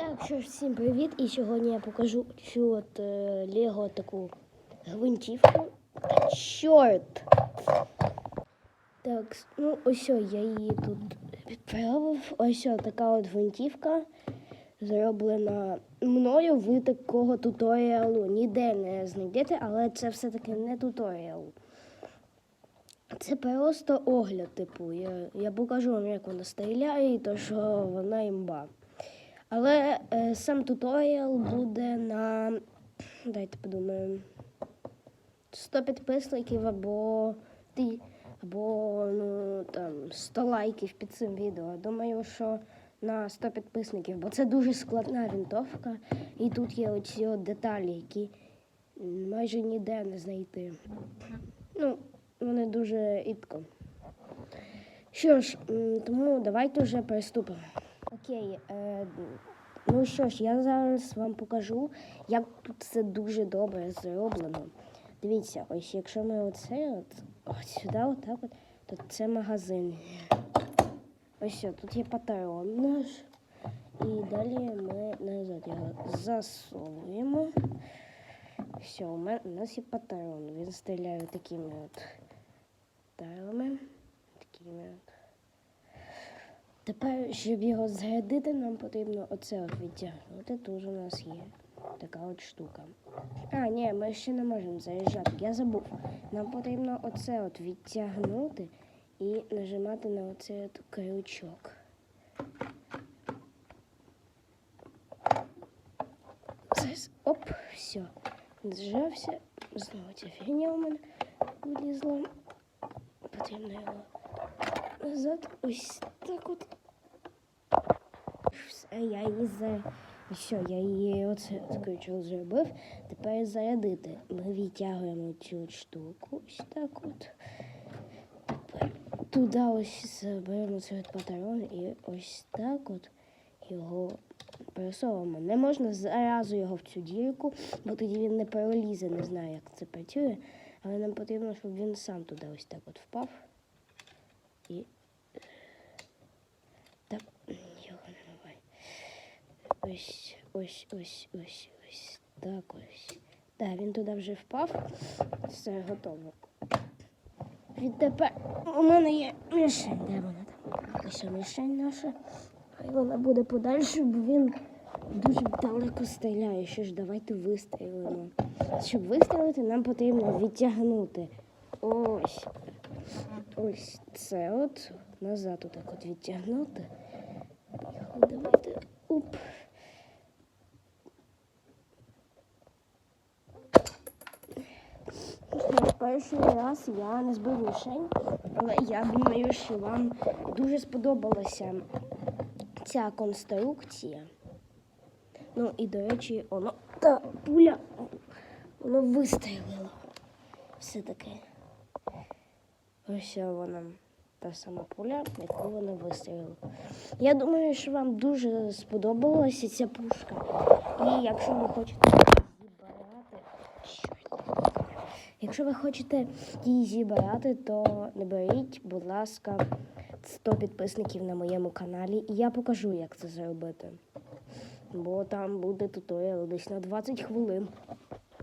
Так, що всім привіт! І сьогодні я покажу цю от е, таку гвинтівку. Чорт! Так, ну ось я її тут відправив. Ось така от гвинтівка зроблена мною. Ви такого туторіалу ніде не знайдете, але це все-таки не туторіал. Це просто огляд, типу. Я, я покажу вам, як вона стріляє, і то, що вона імба. Але е, сам туторіал буде на. Дайте подумаємо. 100 підписників або ти, або ну, там, 100 лайків під цим відео. Думаю, що на 100 підписників, бо це дуже складна вінтовка. І тут є оці от деталі, які майже ніде не знайти. Ну, вони дуже рідко. Що ж, тому давайте вже приступимо. Окей, е, ну що ж, я зараз вам покажу, як тут все дуже добре зроблено. Дивіться, ось якщо ми оце от, от сюди, отак от, то це магазин. Ось тут є патрон наш. І далі ми назад його засовуємо. Все, у, мене, у нас є патрон. Він стріляє такими от тарами. Такими от. Тепер, щоб його зарядити, нам потрібно оце от відтягнути. Тут у нас є така от штука. А, ні, ми ще не можемо заряджати. Я забув. Нам потрібно оце от відтягнути і нажимати на оцей от крючок. Оп, все. Зжався. Знову ця фігня у мене вилізла. Потрібно його назад. Ось так от. Я її за. Все, я її оце крючок зробив. Тепер зарядити. Ми відтягуємо цю штуку. Ось так от. Тепер туди ось заберемо цей патрон і ось так от його пересовуємо. Не можна зразу його в цю дірку, бо тоді він не перелізе, не знаю, як це працює. Але нам потрібно, щоб він сам туди ось так от впав. І так, його не буває. Ось, ось, ось, ось, ось. Так ось. Так, він туди вже впав. Все готово. Відтепер у мене є мішень. Де вона там? Ось мішень наша. Хай вона буде подальше, бо він дуже далеко стріляє. Що ж, давайте вистрілимо. Щоб вистрілити, нам потрібно відтягнути. Ось. Ось це от. Назад отак от відтягнути. Перший раз я не збив мішень, але я думаю, що вам дуже сподобалася ця конструкція. Ну і, до речі, воно та пуля воно вистрілило. Все таке. Ось вона та сама пуля, яку вона вистрілила. Я думаю, що вам дуже сподобалася ця пушка. І якщо ви хочете зібрати. Чорт. Якщо ви хочете її зібрати, то наберіть, будь ласка, 100 підписників на моєму каналі, і я покажу, як це зробити. Бо там буде туторіал десь на 20 хвилин.